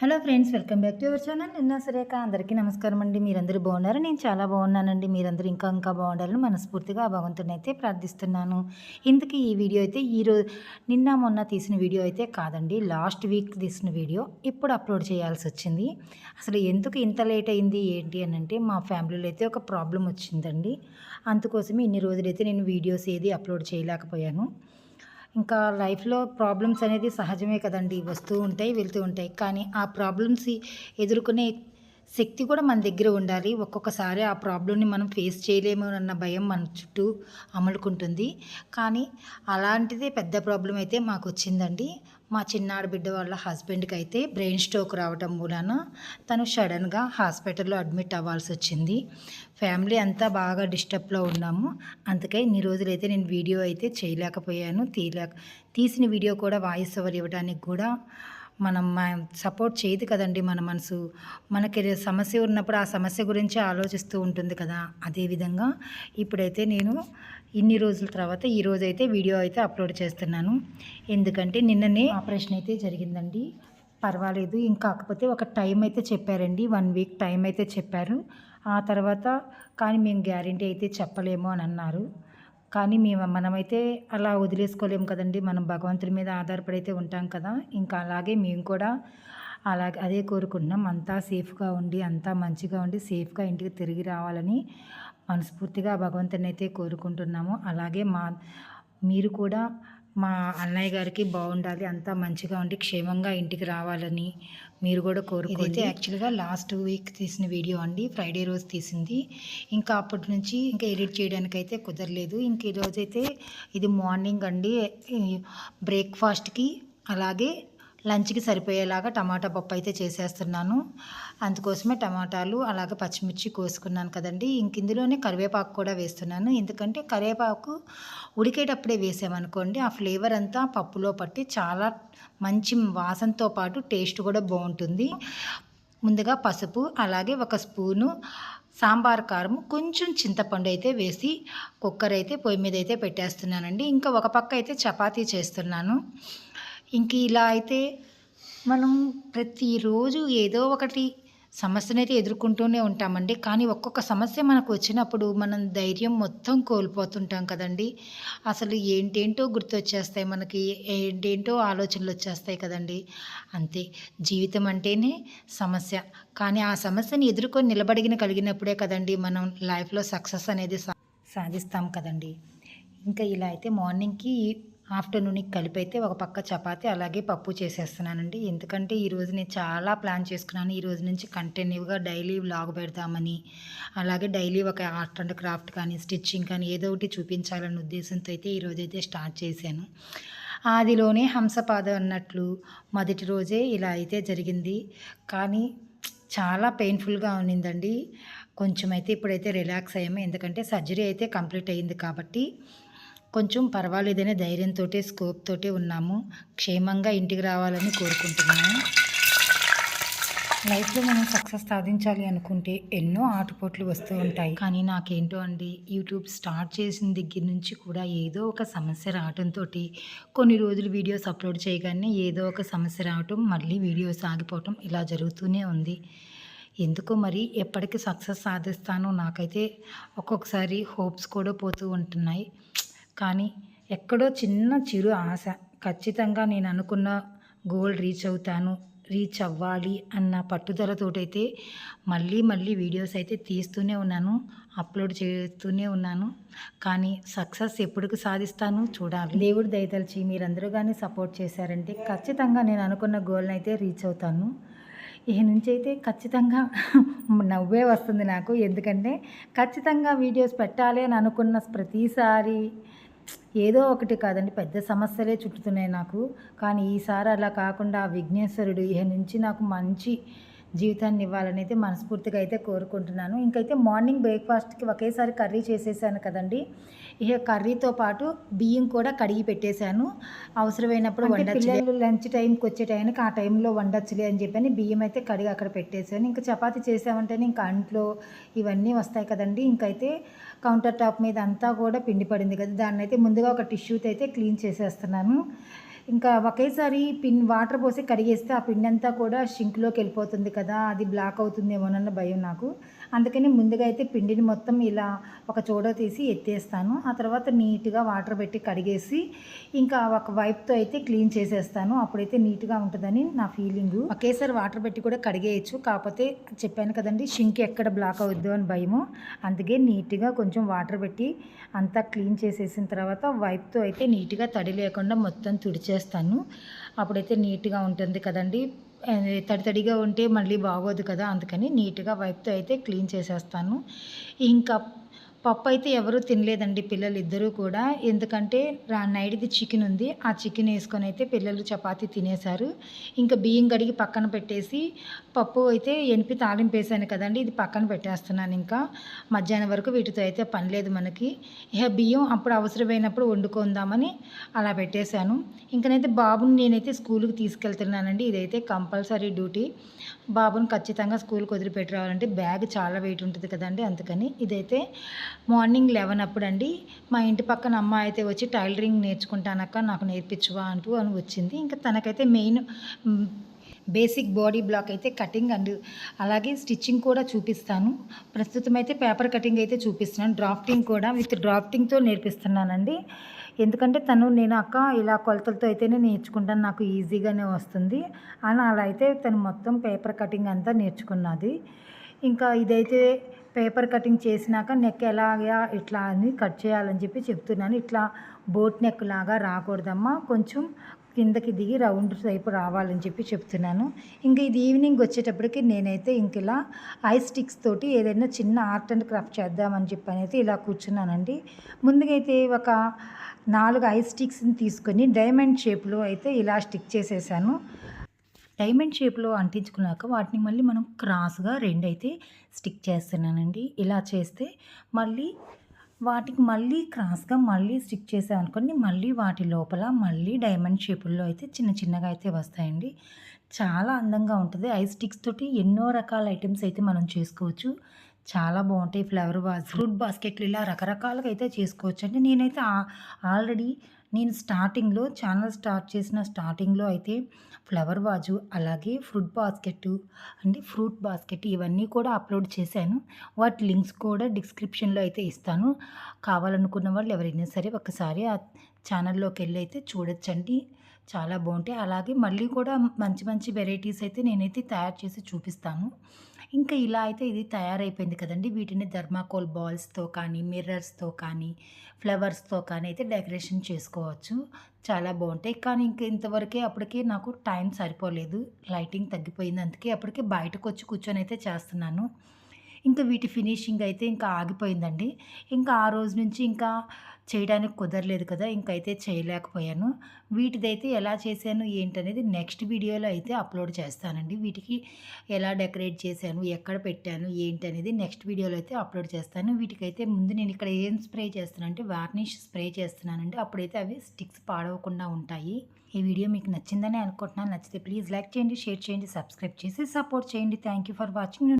Hello friends welcome back to your channel. నిన్న సురేఖ. అందరికీ నమస్కారం అండి. మీరందరూ బాగున్నారు? నేను చాలా బాగున్నానండి. మీరందరూ ఇంకా ఇంకా బాగుండాలని మనస్ఫూర్తిగా ఆ భగవంతుని అయితే ప్రార్థిస్తున్నాను. ఇందుకు ఈ వీడియో అయితే ఈరోజు నిన్న మొన్న తీసిన వీడియో అయితే కాదండి. లాస్ట్ వీక్ తీసిన వీడియో. ఇప్పుడు అప్లోడ్ చేయాల్సి వచ్చింది. అసలు ఎందుకు ఇంత లేట్ అయింది? ఏంటి అని అంటే మా ఫ్యామిలీలో అయితే ఒక ప్రాబ్లం వచ్చిందండి. అందుకోసమే ఇన్ని రోజులైతే నేను వీడియోస్ ఏది అప్లోడ్ చేయలేకపోయాను. ఇంకా లైఫ్లో ప్రాబ్లమ్స్ అనేది సహజమే కదండి. వస్తూ ఉంటాయి వెళ్తూ ఉంటాయి. కానీ ఆ ప్రాబ్లమ్స్ ఎదుర్కొనే శక్తి కూడా మన దగ్గర ఉండాలి. ఒక్కొక్కసారి ఆ ప్రాబ్లమ్ని మనం ఫేస్ చేయలేము అన్న భయం మన చుట్టూ అమలుకుంటుంది కానీ అలాంటిదే పెద్ద ప్రాబ్లం అయితే మాకు వచ్చిందండి. మా చిన్నాడు బిడ్డ వాళ్ళ హస్బెండ్కి అయితే బ్రెయిన్ స్ట్రోక్ రావటం మూలాన తను సడన్గా హాస్పిటల్లో అడ్మిట్ అవ్వాల్సి వచ్చింది. ఫ్యామిలీ అంతా బాగా డిస్టర్బ్లో ఉన్నాము. అందుకే ఇన్ని రోజులైతే నేను వీడియో అయితే చేయలేకపోయాను. తీయలేక తీసిన వీడియో కూడా వాయిస్ ఓవర్ ఇవ్వడానికి కూడా మనం సపోర్ట్ చేయదు కదండి మన మనసు. మనకి సమస్య ఉన్నప్పుడు ఆ సమస్య గురించి ఆలోచిస్తూ ఉంటుంది కదా. అదేవిధంగా ఇప్పుడైతే నేను ఇన్ని రోజుల తర్వాత ఈరోజు అయితే వీడియో అయితే అప్లోడ్ చేస్తున్నాను. ఎందుకంటే నిన్ననే ఆపరేషన్ అయితే జరిగిందండి. పర్వాలేదు ఇంకా కాకపోతే ఒక టైం అయితే చెప్పారండి. వన్ వీక్ టైం అయితే చెప్పారు. ఆ తర్వాత కానీ మేము గ్యారంటీ అయితే చెప్పలేము అని అన్నారు. కానీ మేము మనమైతే అలా వదిలేసుకోలేము కదండి. మనం భగవంతుడి మీద ఆధారపడి అయితే ఉంటాం కదా. ఇంకా అలాగే మేము కూడా అలాగే అదే కోరుకుంటున్నాం. అంతా సేఫ్గా ఉండి అంతా మంచిగా ఉండి సేఫ్గా ఇంటికి తిరిగి రావాలని మనస్ఫూర్తిగా భగవంతుని అయితే కోరుకుంటున్నాము. అలాగే మా మీరు కూడా మా అన్నయ్య గారికి బాగుండాలి అంతా మంచిగా ఉండి క్షేమంగా ఇంటికి రావాలని మీరు కూడా కోరుకోండి. అయితే యాక్చువల్గా లాస్ట్ వీక్ తీసిన వీడియో అండి. ఫ్రైడే రోజు తీసింది. ఇంకా అప్పటి నుంచి ఇంకా ఎడిట్ చేయడానికి అయితే కుదరలేదు. ఇంక ఈరోజైతే ఇది మార్నింగ్ అండి. బ్రేక్ఫాస్ట్కి అలాగే లంచ్కి సరిపోయేలాగా టమాటా పప్పు అయితే చేసేస్తున్నాను. అందుకోసమే టమాటాలు అలాగే పచ్చిమిర్చి కోసుకున్నాను కదండి. ఇంక ఇందులోనే కరివేపాకు కూడా వేస్తున్నాను. ఎందుకంటే కరివేపాకు ఉడికేటప్పుడే వేసామనుకోండి ఆ ఫ్లేవర్ అంతా పప్పులో పట్టి చాలా మంచి వాసనతో పాటు టేస్ట్ కూడా బాగుంటుంది. ముందుగా పసుపు అలాగే ఒక స్పూను సాంబార్ కారం కొంచెం చింతపండు అయితే వేసి కుక్కర్ అయితే పొయ్యి మీద అయితే పెట్టేస్తున్నానండి. ఇంకా ఒక పక్క అయితే చపాతీ చేస్తున్నాను. ఇంక ఇలా అయితే మనం ప్రతిరోజు ఏదో ఒకటి సమస్యనైతే ఎదుర్కొంటూనే ఉంటామండి. కానీ ఒక్కొక్క సమస్య మనకు వచ్చినప్పుడు మనం ధైర్యం మొత్తం కోల్పోతుంటాం కదండి. అసలు ఏంటేంటో గుర్తొచ్చేస్తాయి మనకి ఏంటేంటో ఆలోచనలు వచ్చేస్తాయి కదండి. అంతే జీవితం అంటేనే సమస్య. కానీ ఆ సమస్యని ఎదుర్కొని నిలబడిగిన కలిగినప్పుడే కదండి మనం లైఫ్లో సక్సెస్ అనేది సాధిస్తాం కదండి. ఇంకా ఇలా అయితే మార్నింగ్కి ఆఫ్టర్నూన్కి కలిపి అయితే ఒక పక్క చపాతి అలాగే పప్పు చేసేస్తున్నానండి. ఎందుకంటే ఈరోజు నేను చాలా ప్లాన్ చేసుకున్నాను. ఈ రోజు నుంచి కంటిన్యూగా డైలీ వ్లాగ్ పెడతామని అలాగే డైలీ ఒక ఆర్ట్ అండ్ క్రాఫ్ట్ కానీ స్టిచ్చింగ్ కానీ ఏదో ఒకటి చూపించాలన్న ఉద్దేశంతో అయితే ఈరోజు అయితే స్టార్ట్ చేశాను. ఆదిలోనే హంసపాద అన్నట్లు మొదటి రోజే ఇలా అయితే జరిగింది. కానీ చాలా పెయిన్ఫుల్గా ఉన్నిందండి. కొంచెం అయితే ఇప్పుడైతే రిలాక్స్ అయ్యాము. ఎందుకంటే సర్జరీ అయితే కంప్లీట్ అయ్యింది కాబట్టి కొంచెం పర్వాలేదనే ధైర్యంతో స్కోప్ తోటే ఉన్నాము. క్షేమంగా ఇంటికి రావాలని కోరుకుంటున్నాము. లైఫ్లో మనం సక్సెస్ సాధించాలి అనుకుంటే ఎన్నో ఆటుపోట్లు వస్తూ ఉంటాయి. కానీ నాకేంటో అండి యూట్యూబ్ స్టార్ట్ చేసిన దగ్గర నుంచి కూడా ఏదో ఒక సమస్య రావడంతో కొన్ని రోజులు వీడియోస్ అప్లోడ్ చేయగానే ఏదో ఒక సమస్య రావటం మళ్ళీ వీడియోస్ ఆగిపోవటం ఇలా జరుగుతూనే ఉంది. ఎందుకో మరి ఎప్పటికీ సక్సెస్ సాధిస్తానో నాకైతే ఒక్కొక్కసారి హోప్స్ కూడా పోతూ ఉంటున్నాయి. కానీ ఎక్కడో చిన్న చిరు ఆశ. ఖచ్చితంగా నేను అనుకున్న గోల్ రీచ్ అవుతాను రీచ్ అవ్వాలి అన్న పట్టుదలతోటైతే మళ్ళీ మళ్ళీ వీడియోస్ అయితే తీస్తూనే ఉన్నాను అప్లోడ్ చేస్తూనే ఉన్నాను. కానీ సక్సెస్ ఎప్పటికి సాధిస్తాను చూడాలి. దేవుడు దయతలిచి మీరందరూ కానీ సపోర్ట్ చేశారంటే ఖచ్చితంగా నేను అనుకున్న గోల్ని అయితే రీచ్ అవుతాను. ఇక నుంచి అయితే ఖచ్చితంగా నవ్వే వస్తుంది నాకు. ఎందుకంటే ఖచ్చితంగా వీడియోస్ పెట్టాలి అని అనుకున్న ప్రతిసారి ఏదో ఒకటి కాదండి పెద్ద సమస్యలే చుట్టుతున్నాయి నాకు. కానీ ఈసారి అలా కాకుండా విఘ్నేశ్వరుడు ఇహ నుంచి నాకు మంచి జీవితాన్ని ఇవ్వాలని అయితే మనస్ఫూర్తిగా అయితే కోరుకుంటున్నాను. ఇంకైతే మార్నింగ్ బ్రేక్ఫాస్ట్కి ఒకేసారి కర్రీ చేసేసాను కదండి. ఇక కర్రీతో పాటు బియ్యం కూడా కడిగి పెట్టేశాను. అవసరమైనప్పుడు వండచ్చు. లంచ్ టైంకి వచ్చే టైంకి ఆ టైంలో వండొచ్చులే అని చెప్పని బియ్యం అయితే కడిగి అక్కడ పెట్టేశాను. ఇంకా చపాతీ చేసామంటేనే ఇంకా అంట్లో ఇవన్నీ వస్తాయి కదండి. ఇంకైతే కౌంటర్ టాప్ మీద అంతా కూడా పిండి పడింది కదా. దాన్ని అయితే ముందుగా ఒక టిష్యూతో అయితే క్లీన్ చేసేస్తున్నాను. ఇంకా ఒకేసారి పిన్ వాటర్ పోసి కడిగేస్తే ఆ పిండి అంతా కూడా షింక్లోకి వెళ్ళిపోతుంది కదా అది బ్లాక్ అవుతుందేమోనన్న భయం నాకు. అందుకని ముందుగా అయితే పిండిని మొత్తం ఇలా ఒక చోట తీసి ఎత్తేస్తాను. ఆ తర్వాత నీట్గా వాటర్ పెట్టి కడిగేసి ఇంకా ఒక వైప్తో అయితే క్లీన్ చేసేస్తాను. అప్పుడైతే నీట్గా ఉంటుందని నా ఫీలింగ్. ఒకేసారి వాటర్ పెట్టి కూడా కడిగేయచ్చు. కాకపోతే చెప్పాను కదండి షింక్ ఎక్కడ బ్లాక్ అవుద్దో అని భయము. అందుకే నీట్గా కొంచెం వాటర్ పెట్టి అంతా క్లీన్ చేసేసిన తర్వాత వైప్తో అయితే నీట్గా తడి లేకుండా మొత్తం తుడిచే తుడిచేస్తాను అప్పుడైతే నీట్గా ఉంటుంది కదండి. తడి తడిగా ఉంటే మళ్ళీ బాగోదు కదా అందుకని నీట్గా వైప్తో అయితే క్లీన్ చేసేస్తాను. ఇంకా పప్పు అయితే ఎవరూ తినలేదండి పిల్లలు ఇద్దరూ కూడా. ఎందుకంటే నైట్ది చికెన్ ఉంది. ఆ చికెన్ వేసుకొని అయితే పిల్లలు చపాతి తినేశారు. ఇంకా బియ్యం కడిగి పక్కన పెట్టేసి పప్పు అయితే ఎనిపి తాలింపు వేసాను కదండి. ఇది పక్కన పెట్టేస్తున్నాను ఇంకా. మధ్యాహ్నం వరకు వీటితో అయితే పని లేదు మనకి. ఇక బియ్యం అప్పుడు అవసరమైనప్పుడు వండుకుందామని అలా పెట్టేశాను. ఇంకనైతే బాబుని నేనైతే స్కూల్కి తీసుకెళ్తున్నానండి. ఇదైతే కంపల్సరీ డ్యూటీ. బాబుని ఖచ్చితంగా స్కూల్కి వదిలిపెట్టి రావాలంటే బ్యాగ్ చాలా వెయిట్ ఉంటుంది కదండి. అందుకని ఇదైతే మార్నింగ్ లెవెన్ అప్పుడు అండి మా ఇంటి పక్కన అమ్మాయి అయితే వచ్చి టైలరింగ్ నేర్చుకుంటానక్క నాకు నేర్పించువా అంటూ అని వచ్చింది. ఇంకా తనకైతే మెయిన్ బేసిక్ బాడీ బ్లాక్ అయితే కటింగ్ అండ్ అలాగే స్టిచ్చింగ్ కూడా చూపిస్తాను. ప్రస్తుతం అయితే పేపర్ కటింగ్ అయితే చూపిస్తున్నాను. డ్రాఫ్టింగ్ కూడా విత్ డ్రాఫ్టింగ్తో నేర్పిస్తున్నానండి. ఎందుకంటే తను నేను అక్క ఇలా కొలతలతో అయితేనే నేర్చుకుంటాను. నాకు ఈజీగానే వస్తుంది. అని అలా అయితే తను మొత్తం పేపర్ కటింగ్ అంతా నేర్చుకున్నది. ఇంకా ఇదైతే పేపర్ కటింగ్ చేసినాక నెక్ ఎలాగా ఇట్లా అని కట్ చేయాలని చెప్పి చెప్తున్నాను. ఇట్లా బోట్ నెక్ లాగా రాకూడదమ్మా. కొంచెం కిందకి దిగి రౌండ్ టైప్ రావాలని చెప్పి చెప్తున్నాను. ఇంకా ఇది ఈవినింగ్ వచ్చేటప్పటికి నేనైతే ఇంక ఇలా ఐ స్టిక్స్ తోటి ఏదైనా చిన్న ఆర్ట్ అండ్ క్రాఫ్ట్ చేద్దామని చెప్పి అయితే ఇలా కూర్చున్నానండి. ముందుగా అయితే ఒక నాలుగు ఐ స్టిక్స్ని తీసుకొని డైమండ్ షేప్లో అయితే ఇలా స్టిక్ చేసేసాను. డైమండ్ షేప్లో అంటించుకున్నాక వాటిని మళ్ళీ మనం క్రాస్గా రెండు అయితే స్టిక్ చేస్తున్నానండి. ఇలా చేస్తే మళ్ళీ వాటికి మళ్ళీ క్రాస్గా మళ్ళీ స్టిక్ చేసామనుకోండి మళ్ళీ వాటి లోపల మళ్ళీ డైమండ్ షేపుల్లో అయితే చిన్న చిన్నగా అయితే వస్తాయండి. చాలా అందంగా ఉంటుంది. ఐ స్టిక్స్ తోటి ఎన్నో రకాల ఐటమ్స్ అయితే మనం చేసుకోవచ్చు. చాలా బాగుంటాయి. ఫ్లవర్ బాస్ ఫ్రూట్ బాస్కెట్లు ఇలా రకరకాలుగా అయితే చేసుకోవచ్చు అంటే నేనైతే ఆల్రెడీ నేను స్టార్టింగ్లో ఛానల్ స్టార్ట్ చేసిన స్టార్టింగ్లో అయితే ఫ్లవర్ వాజు అలాగే ఫ్రూట్ బాస్కెట్ అంటే ఫ్రూట్ బాస్కెట్ ఇవన్నీ కూడా అప్లోడ్ చేశాను. వాటి లింక్స్ కూడా డిస్క్రిప్షన్లో అయితే ఇస్తాను. కావాలనుకున్న వాళ్ళు ఎవరైనా సరే ఒకసారి ఆ ఛానల్లోకి వెళ్ళి అయితే చూడొచ్చండి. చాలా బాగుంటాయి. అలాగే మళ్ళీ కూడా మంచి మంచి వెరైటీస్ అయితే నేనైతే తయారు చేసి చూపిస్తాను. ఇంకా ఇలా అయితే ఇది తయారైపోయింది కదండి. వీటిని ధర్మాకోల్ బాల్స్తో కానీ మిర్రర్స్తో కానీ ఫ్లవర్స్తో కానీ అయితే డెకరేషన్ చేసుకోవచ్చు. చాలా బాగుంటాయి. కానీ ఇంక ఇంతవరకే అప్పటికే నాకు టైం సరిపోలేదు. లైటింగ్ తగ్గిపోయింది. అందుకే అప్పటికే బయటకు వచ్చి కూర్చొని అయితే చేస్తున్నాను. ఇంకా వీటి ఫినిషింగ్ అయితే ఇంకా ఆగిపోయిందండి. ఇంకా ఆ రోజు నుంచి ఇంకా చేయడానికి కుదరలేదు కదా ఇంకైతే చేయలేకపోయాను. వీటిదైతే ఎలా చేశాను ఏంటనేది నెక్స్ట్ వీడియోలో అయితే అప్లోడ్ చేస్తానండి. వీటికి ఎలా డెకరేట్ చేశాను ఎక్కడ పెట్టాను ఏంటి అనేది నెక్స్ట్ వీడియోలో అయితే అప్లోడ్ చేస్తాను. వీటికైతే ముందు నేను ఇక్కడ ఏం స్ప్రే చేస్తానంటే వార్నిష్ స్ప్రే చేస్తున్నానండి. అప్పుడైతే అవి స్టిక్స్ పాడవకుండా ఉంటాయి. ఈ వీడియో మీకు నచ్చిందని అనుకుంటున్నాను. నచ్చితే ప్లీజ్ లైక్ చేయండి షేర్ చేయండి సబ్స్క్రైబ్ చేసి సపోర్ట్ చేయండి. Thank you for watching.